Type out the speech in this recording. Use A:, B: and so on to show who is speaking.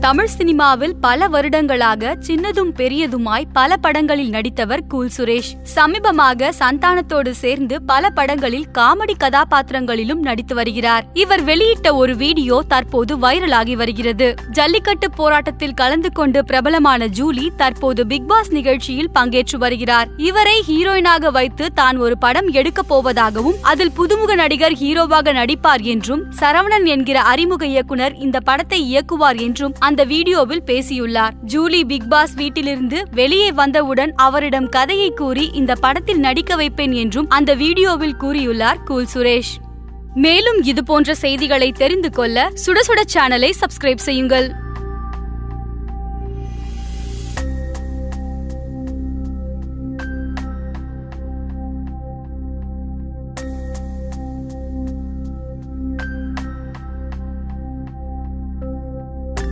A: தமிழ் சினிமாவில் பல வருடங்களாக சின்னதும் பெரியதுமாய் பல படங்களில் நடித்தவர் கூல் சுரேஷ். சமீபமாக சந்தானத்தோடு சேர்ந்து பல படங்களில் காமெடி கதாபாத்திரங்களிலும் நடித்து வருகிறார். இவர் வெளியிட்ட ஒரு வீடியோ தற்போது வைரலாகி வருகிறது. ஜல்லிக்கட்டு போராட்டத்தில் கலந்து கொண்டு பிரபலமான ஜூலி தற்போது பிக் பாஸ் நிகழ்ச்சியில் பங்கேற்று வருகிறார். இவரை ஹீரோயினாக வைத்து தான் ஒரு படம் எடுக்கப் போவதாகவும் அதில் புதுமுக நடிகர் ஹீரோவாக நடிப்பார் என்றும் சரவணன் என்கிற அறிமுக இயக்குனர் இந்த படத்தை இயக்குவார் என்றும் அந்த வீடியோவில் பேசியுள்ளார். ஜூலி பிக் பாஸ் வீட்டிலிருந்து வெளியே வந்தவுடன் அவரிடம் கதையை கூறி இந்த படத்தில் நடிக்க வைப்பேன் என்றும் அந்த வீடியோவில் கூறியுள்ளார் கூல் சுரேஷ். மேலும் இது போன்ற செய்திகளை தெரிந்து கொள்ள சுட சுட சேனலை சப்ஸ்கிரைப் செய்யுங்கள்.